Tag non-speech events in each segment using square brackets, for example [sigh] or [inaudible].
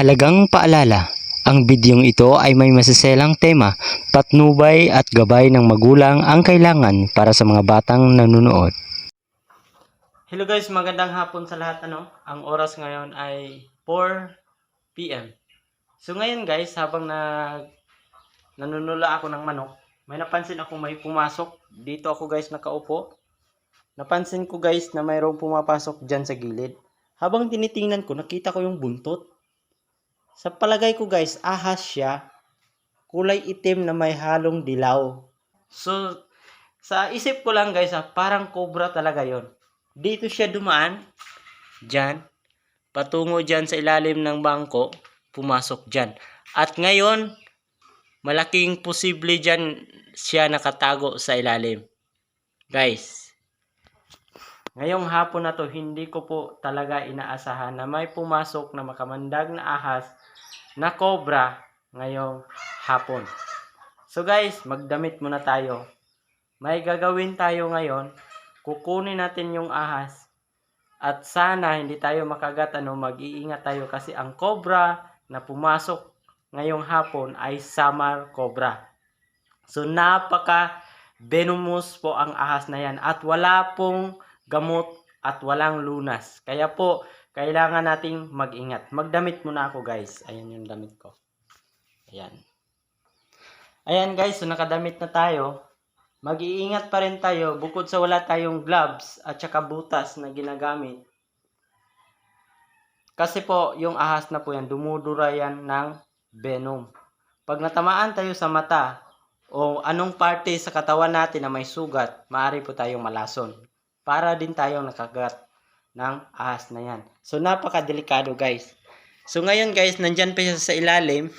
Mahalagang paalala, ang bidyong ito ay may masaselang tema, patnubay at gabay ng magulang ang kailangan para sa mga batang nanonood. Hello guys, magandang hapon sa lahat ano. Ang oras ngayon ay 4 PM. So ngayon guys, habang nag nanunula ako ng manok, may napansin ako may pumasok. Dito ako guys nakaupo. Napansin ko guys na mayroong pumapasok dyan sa gilid. Habang tinitingnan ko, nakita ko yung buntot. Sa palagay ko guys, ahas siya. Kulay itim na may halong dilaw. So, sa isip ko lang guys, ah, parang cobra talaga yon. Dito siya dumaan. Diyan. Patungo dyan sa ilalim ng bangko. Pumasok dyan. At ngayon, malaking posible dyan siya nakatago sa ilalim. Guys, ngayong hapon na to, hindi ko po talaga inaasahan na may pumasok na makamandag na ahas na cobra ngayong hapon. So guys, magdamit muna tayo. May gagawin tayo ngayon. Kukunin natin yung ahas. At sana hindi tayo makagat ano, mag-iingat tayo kasi ang cobra na pumasok ngayong hapon ay summer cobra. So napaka venomous po ang ahas na yan at wala pong gamot at walang lunas. Kaya po, kailangan nating mag-ingat. Magdamit muna ako guys. Ayan yung damit ko. Ayan. Ayan guys, so nakadamit na tayo. Mag-iingat pa rin tayo bukod sa wala tayong gloves at saka butas na ginagamit. Kasi po, yung ahas na po yan, dumudura yan ng venom. Pag natamaan tayo sa mata o anong parte sa katawan natin na may sugat, maaari po tayong malason. Para din tayong nakagat ng ahas na yan. So, napakadelikado guys. So, ngayon guys, nandyan pa siya sa ilalim.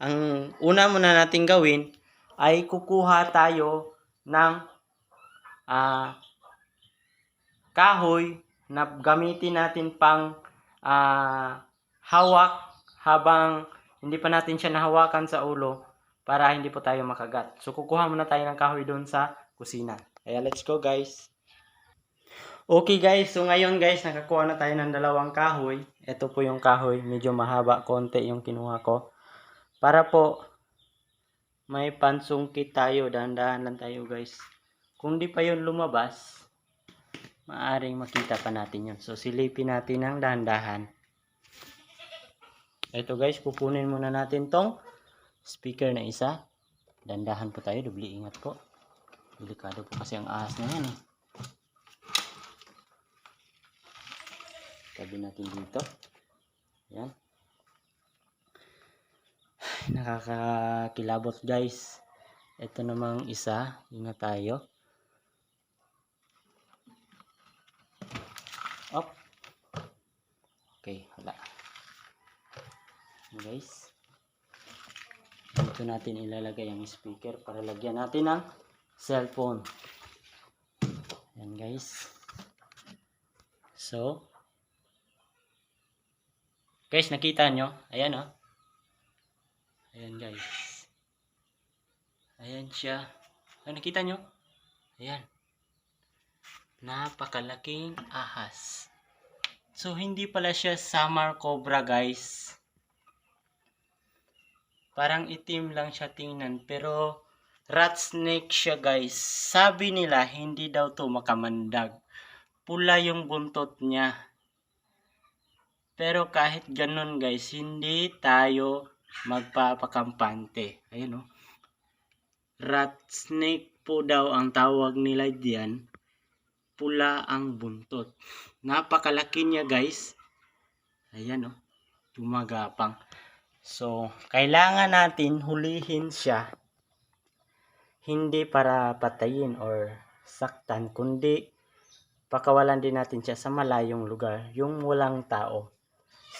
Ang una muna natin gawin ay kukuha tayo ng ah, kahoy na gamitin natin pang ah, hawak habang hindi pa natin siya nahawakan sa ulo para hindi po tayo makagat. So, kukuha muna tayo ng kahoy doon sa kusina. Kaya, let's go guys. Okay guys, so ngayon guys, nakakuha na tayo ng dalawang kahoy. Ito po yung kahoy, medyo mahaba konti yung kinuha ko. Para po, may pansungkit tayo, dahan-dahan lang tayo guys. Kung di pa yun lumabas, maaring makita pa natin yun. So silipin natin ng dahan-dahan. Ito guys, pupunin muna natin tong speaker na isa. Dandahan po tayo, dubli ingat po. Delikado po kasi ang ahas na yan eh. Tabi natin dito. Yan. Ay, [sighs] Nakakakilabot guys. Ito namang isa. Ingat tayo. Up. Okay, wala. Guys. Dito natin ilalagay ang speaker para lagyan natin ng cellphone. Yan guys. So, Guys, nakita nyo? Ayan, oh. Ayan, guys. Ayan siya. Ay, nakita nyo? Ayan. Napakalaking ahas. So, hindi pala siya summer cobra, guys. Parang itim lang siya tingnan. Pero, rat snake siya, guys. Sabi nila, hindi daw to makamandag. Pula yung buntot niya. Pero kahit ganun guys, hindi tayo magpapakampante. Ayun oh. Rat snake po daw ang tawag nila diyan. Pula ang buntot. Napakalaki niya guys. Ayan oh. Tumagapang. So, kailangan natin hulihin siya. Hindi para patayin or saktan, kundi pakawalan din natin siya sa malayong lugar, yung walang tao.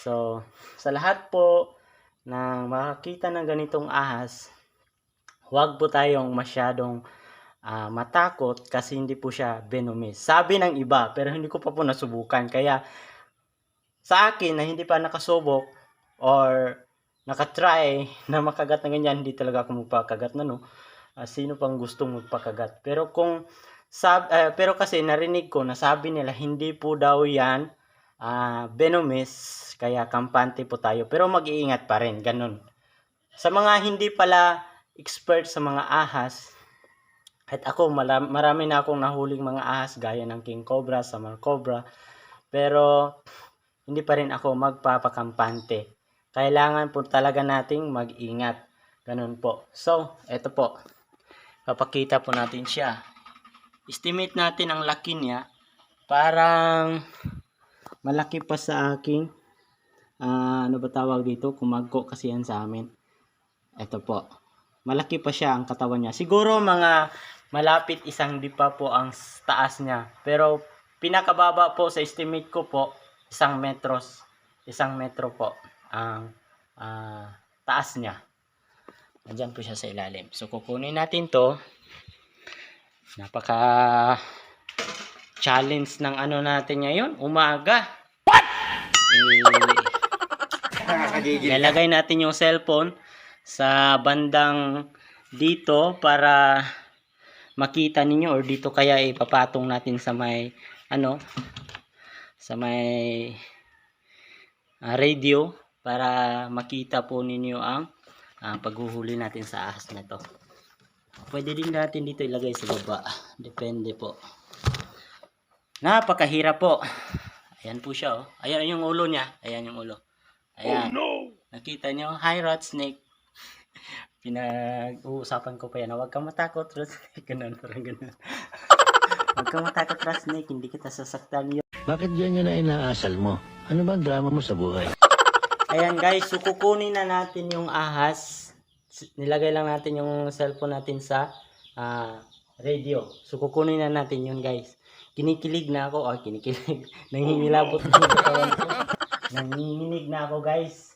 So, sa lahat po na makakita ng ganitong ahas, huwag po tayong masyadong ah, matakot kasi hindi po siya venomous. Sabi ng iba, pero hindi ko pa po nasubukan. Kaya, sa akin na hindi pa nakasubok or nakatry na makagat na ganyan, hindi talaga ako magpakagat na no. Ah, sino pang gustong magpakagat? Pero kung sab eh, pero kasi narinig ko na sabi nila hindi po daw yan ah, venomous, kaya kampante po tayo. Pero mag-iingat pa rin, ganun. Sa mga hindi pala expert sa mga ahas, at ako, marami na akong nahuling mga ahas gaya ng king cobra, summer cobra. Pero, hindi pa rin ako magpapakampante. Kailangan po talaga nating mag-ingat. Ganun po. So, eto po. Papakita po natin siya. Estimate natin ang laki niya. Parang malaki pa sa aking ah, ano ba tawag dito? Kumagko kasi yan sa amin. Ito po. Malaki pa siya ang katawan niya. Siguro mga malapit isang dipa po ang taas niya. Pero pinakababa po sa estimate ko po, isang metros. Isang metro po ang ah, taas niya. Nandiyan po siya sa ilalim. So kukunin natin to. Napaka challenge ng ano natin ngayon. Umaga. What? Lalagay natin yung cellphone sa bandang dito para makita ninyo or dito kaya ipapatong natin sa may ano sa may ah, radio para makita po ninyo ang ah, paghuhuli natin sa ahas na to. Pwede din natin dito ilagay sa baba. Depende po. Napakahirap po. Ayan po siya oh. Ayan yung ulo niya. Ayan yung ulo. Ayan. Nakita nyo? Hi, rat snake. [laughs] Pinag-uusapan ko pa yan. Huwag kang matakot, rat snake. [laughs] Ganun, parang ganun. [laughs] Huwag kang matakot, rat snake. Hindi kita sasaktan yun. Bakit ganyan na inaasal mo? Ano ba ang drama mo sa buhay? Ayan guys, so kukunin na natin yung ahas. Nilagay lang natin yung cellphone natin sa ah, radio. So kukunin na natin yun guys. Kinikilig na ako. [laughs] [laughs] Oh, kinikilig. Nangingilabot na katawan ko. Nanginginig na ako guys.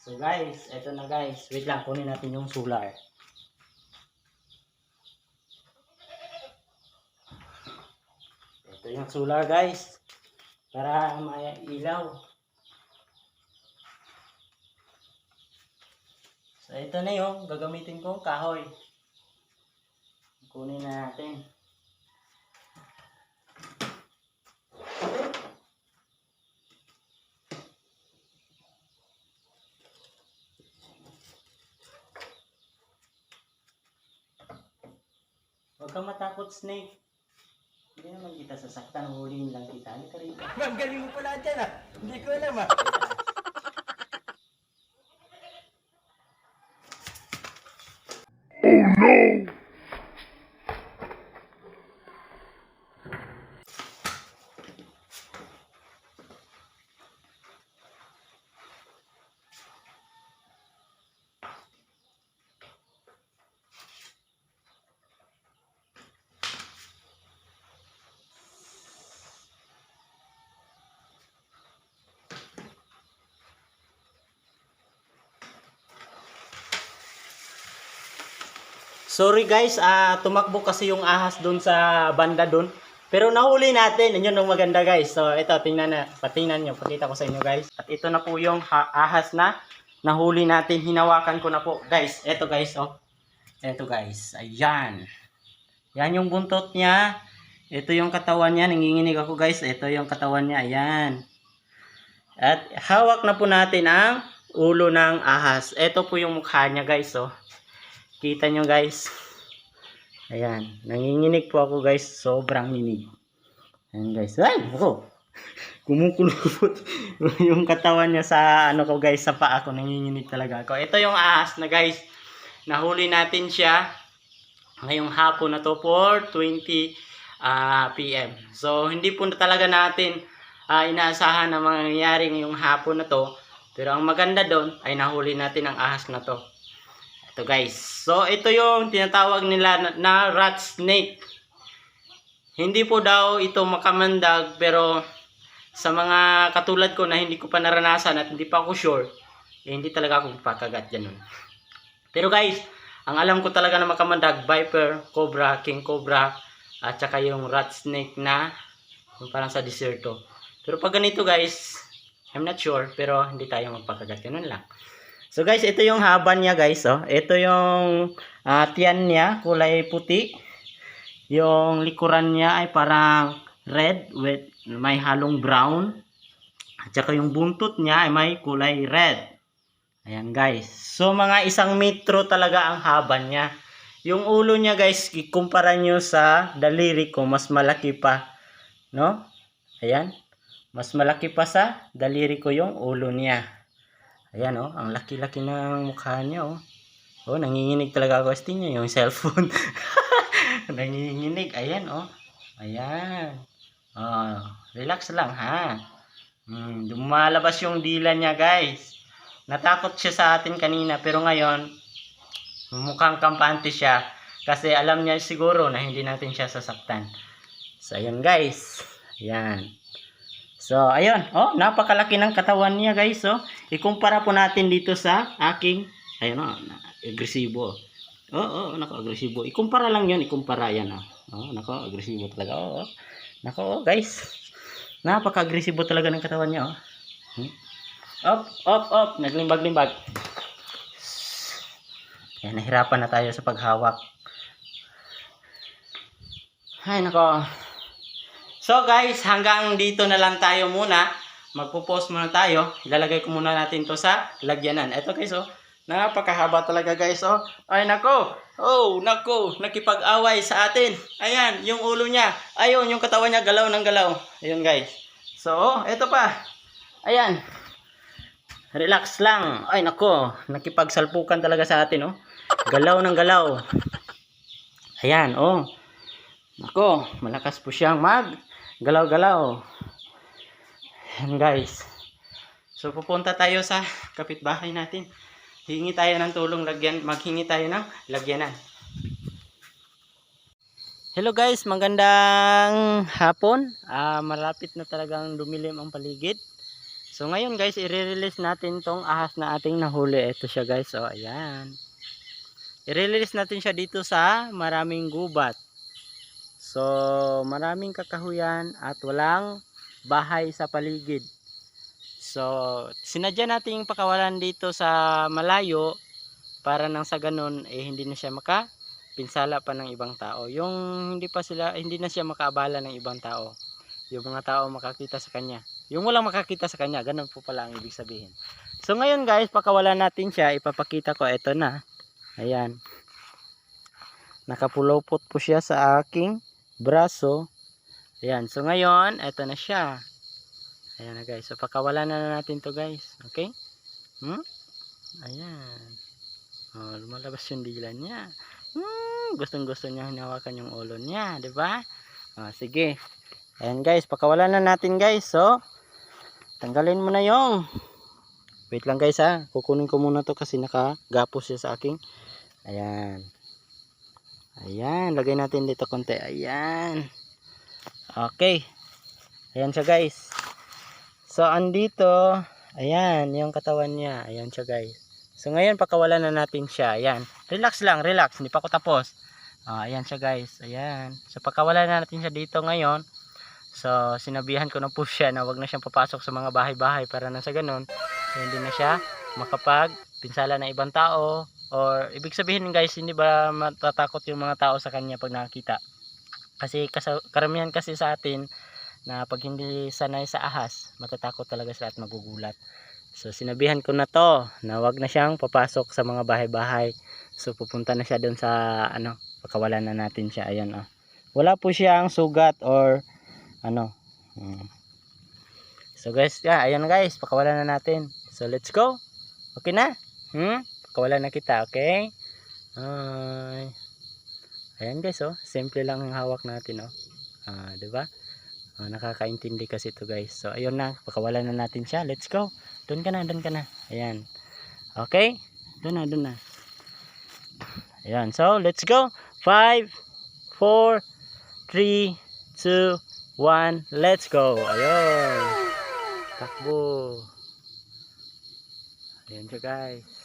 So guys, eto na guys. Wait lang, kunin natin yung solar. Ito yung solar guys. Para maya ilaw. So, ito na yung gagamitin kong kahoy. Kunin na natin. Huwag kang matakot, Snake. Hindi naman kita sasaktan, huliin lang kita. Halika rito. [laughs] Ang galing mo pala dyan ah. Hindi ko alam ah. Sorry guys, ah tumakbo kasi yung ahas doon sa banda doon. Pero nahuli natin, yun ang maganda guys. So ito, tingnan na, patingnan nyo, pakita ko sa inyo guys. At ito na po yung ha- ahas na nahuli natin, hinawakan ko na po. Guys, ito guys, oh. Ito guys, ayan. Yan yung buntot niya. Ito yung katawan niya, nanginginig ako guys. Ito yung katawan niya, ayan. At hawak na po natin ang ulo ng ahas. Ito po yung mukha niya guys, oh. Kita nyo guys. Ayan. Nanginginig po ako guys. Sobrang ninig. Ayan guys. Ay! Ako. [laughs] Kumukulubot [laughs] yung katawan niya sa ano ko guys. Sa paa ko. Nanginginig talaga ako. Ito yung ahas na guys. Nahuli natin siya. Ngayong hapon na to for 20 ah, PM. So hindi po na talaga natin ah, inaasahan na mangyayari ngayong hapon na to. Pero ang maganda doon ay nahuli natin ang ahas na to. Ito guys. So ito yung tinatawag nila na, rat snake. Hindi po daw ito makamandag pero sa mga katulad ko na hindi ko pa naranasan at hindi pa ako sure, eh, hindi talaga ako pakagat ganun. Pero guys, ang alam ko talaga na makamandag, viper, cobra, king cobra, at saka yung rat snake na yung parang sa deserto. Pero pag ganito guys, I'm not sure, pero hindi tayo magpakagat. Ganun lang. So guys, ito yung haba niya guys. Oh. Ito yung ah, tiyan niya, kulay puti. Yung likuran niya ay parang red with may halong brown. At saka yung buntot niya ay may kulay red. Ayan guys. So mga isang metro talaga ang haba niya. Yung ulo niya guys, ikumpara nyo sa daliri ko, mas malaki pa. No? Ayan. Mas malaki pa sa daliri ko yung ulo niya. Ayan oh, ang laki-laki ng mukha niya oh. Oh, nanginginig talaga ako. Gusto niya yung [laughs] cellphone. nanginginig. Ayan oh. Ayan. Oh, relax lang ha. Hmm, lumalabas yung dila niya guys. Natakot siya sa atin kanina pero ngayon mukhang kampante siya kasi alam niya siguro na hindi natin siya sasaktan. So ayun guys. Ayan. So ayun, oh napakalaki ng katawan niya guys, oh. Ikumpara po natin dito sa aking ayun oh, agresibo. Oh, oh, nako agresibo. Ikumpara lang 'yon, ikumpara yan oh. Oh, nako agresibo talaga. Oh, oh. Nako oh, guys. Napaka-agresibo talaga ng katawan niya oh. Hmm? Up, up, up. Naglimbag-limbag. Yan, nahirapan na tayo sa paghawak. Ay, nako. So guys, hanggang dito na lang tayo muna. Magpo-post muna tayo. Ilalagay ko muna natin to sa lagyanan. Ito guys, oh. Napakahaba talaga guys, oh. Ay, nako. Oh, nako. Nakipag-away sa atin. Ayan, yung ulo niya. Ayun, yung katawan niya galaw ng galaw. Ayun guys. So, oh, ito pa. Ayan. Relax lang. Ay, nako. Nakipagsalpukan talaga sa atin, oh. Galaw ng galaw. Ayan, oh. Nako, malakas po siyang mag galaw-galaw. Ayan, guys. So, pupunta tayo sa kapitbahay natin. Hingi tayo ng tulong lagyan, maghingi tayo ng lagyanan. Hello guys, magandang hapon. Ah, malapit na talagang dumilim ang paligid. So ngayon guys, i-release natin tong ahas na ating nahuli. Ito siya guys. Oh, ayan. I-release natin siya dito sa maraming gubat. So, maraming kakahuyan at walang bahay sa paligid. So, sinadya nating pakawalan dito sa malayo para nang sa ganun eh hindi na siya maka pinsala pa ng ibang tao. Yung hindi pa sila hindi na siya makaabala ng ibang tao. Yung mga tao makakita sa kanya. Yung walang makakita sa kanya, ganun po pala ang ibig sabihin. So ngayon guys, pakawalan natin siya, ipapakita ko ito na. Ayan. Nakapulupot po siya sa aking braso. Ayan. So ngayon, ito na siya. Ayan na guys. So pakawalan na natin to guys. Okay? Hmm? Ayan. Oh, lumalabas yung dila niya. Hmm, gustong gusto niya hinawakan yung ulo niya, ba? Oh, sige. Ayan guys, pakawalan na natin guys. So, tanggalin mo na yung Wait lang guys ha. Kukunin ko muna to kasi nakagapos siya sa aking. Ayan. Ayan, lagay natin dito konti. Ayan. Okay. Ayan siya guys. So, andito, ayan, yung katawan niya. Ayan siya guys. So, ngayon, pakawalan na natin siya. Ayan. Relax lang, relax. Hindi pa ako tapos. Ah, ayan siya guys. Ayan. So, pakawalan na natin siya dito ngayon. So, sinabihan ko na po [laughs] siya na wag na siyang papasok sa mga bahay-bahay para na sa ganun, eh, hindi na siya makapag pinsala ng ibang tao or ibig sabihin guys, hindi ba matatakot yung mga tao sa kanya pag nakakita. Kasi karamihan kasi sa atin na pag hindi sanay sa ahas, matatakot talaga sila at magugulat. So sinabihan ko na to na wag na siyang papasok sa mga bahay-bahay. So pupunta na siya doon sa ano, pakawalan na natin siya. Ayan oh. Wala po siyang sugat or ano. mm. So guys, yeah, ayan guys, pakawalan na natin. So let's go. Okay na? Hmm? Pakawalan na kita, okay? Ay. Ayan guys, oh. Simple lang ang hawak natin, oh. Ah, 'di ba? Ah, nakakaintindi kasi ito guys. So ayun na, pakawalan na natin siya. Let's go. Doon ka na, doon ka na. Ayan. Okay? Doon na, doon na. Ayan. So, let's go. 5 4 3 2 1 Let's go. Ayun. Takbo. Ayan siya guys.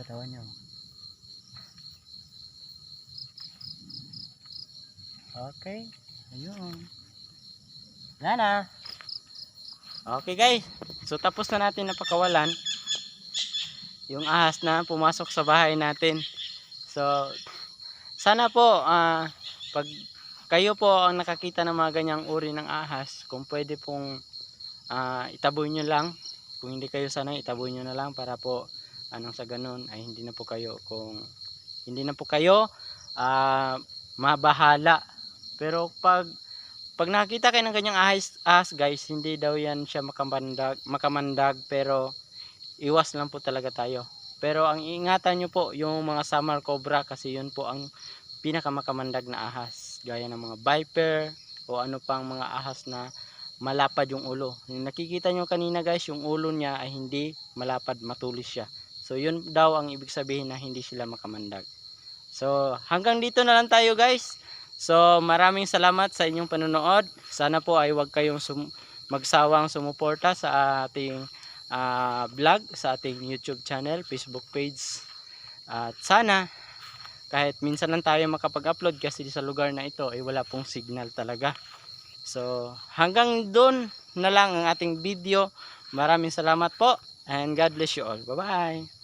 Katawan niya. Okay. Ayun. Wala na. Okay guys. So tapos na natin na pakawalan. Yung ahas na pumasok sa bahay natin. So sana po ah, pag kayo po ang nakakita ng mga ganyang uri ng ahas, kung pwede pong ah, itaboy nyo lang. Kung hindi kayo sanay, itaboy nyo na lang para po anong sa ganun ay hindi na po kayo kung hindi na po kayo ah, mabahala. Pero pag pag nakita kayo ng ganyang ahas, ahas guys, hindi daw yan siya makamandag, makamandag pero iwas lang po talaga tayo. Pero ang ingatan nyo po yung mga summer cobra kasi yun po ang pinakamakamandag na ahas. Gaya ng mga viper o ano pang mga ahas na malapad yung ulo. Nakikita nyo kanina guys, yung ulo niya ay hindi malapad, matulis siya. So yun daw ang ibig sabihin na hindi sila makamandag. So hanggang dito na lang tayo guys. So maraming salamat sa inyong panonood. Sana po ay wag kayong sum- magsawang sumuporta sa ating ah, vlog, sa ating YouTube channel, Facebook page. At sana kahit minsan lang tayo makapag-upload kasi sa lugar na ito ay wala pong signal talaga. So hanggang doon na lang ang ating video. Maraming salamat po and God bless you all. Bye-bye!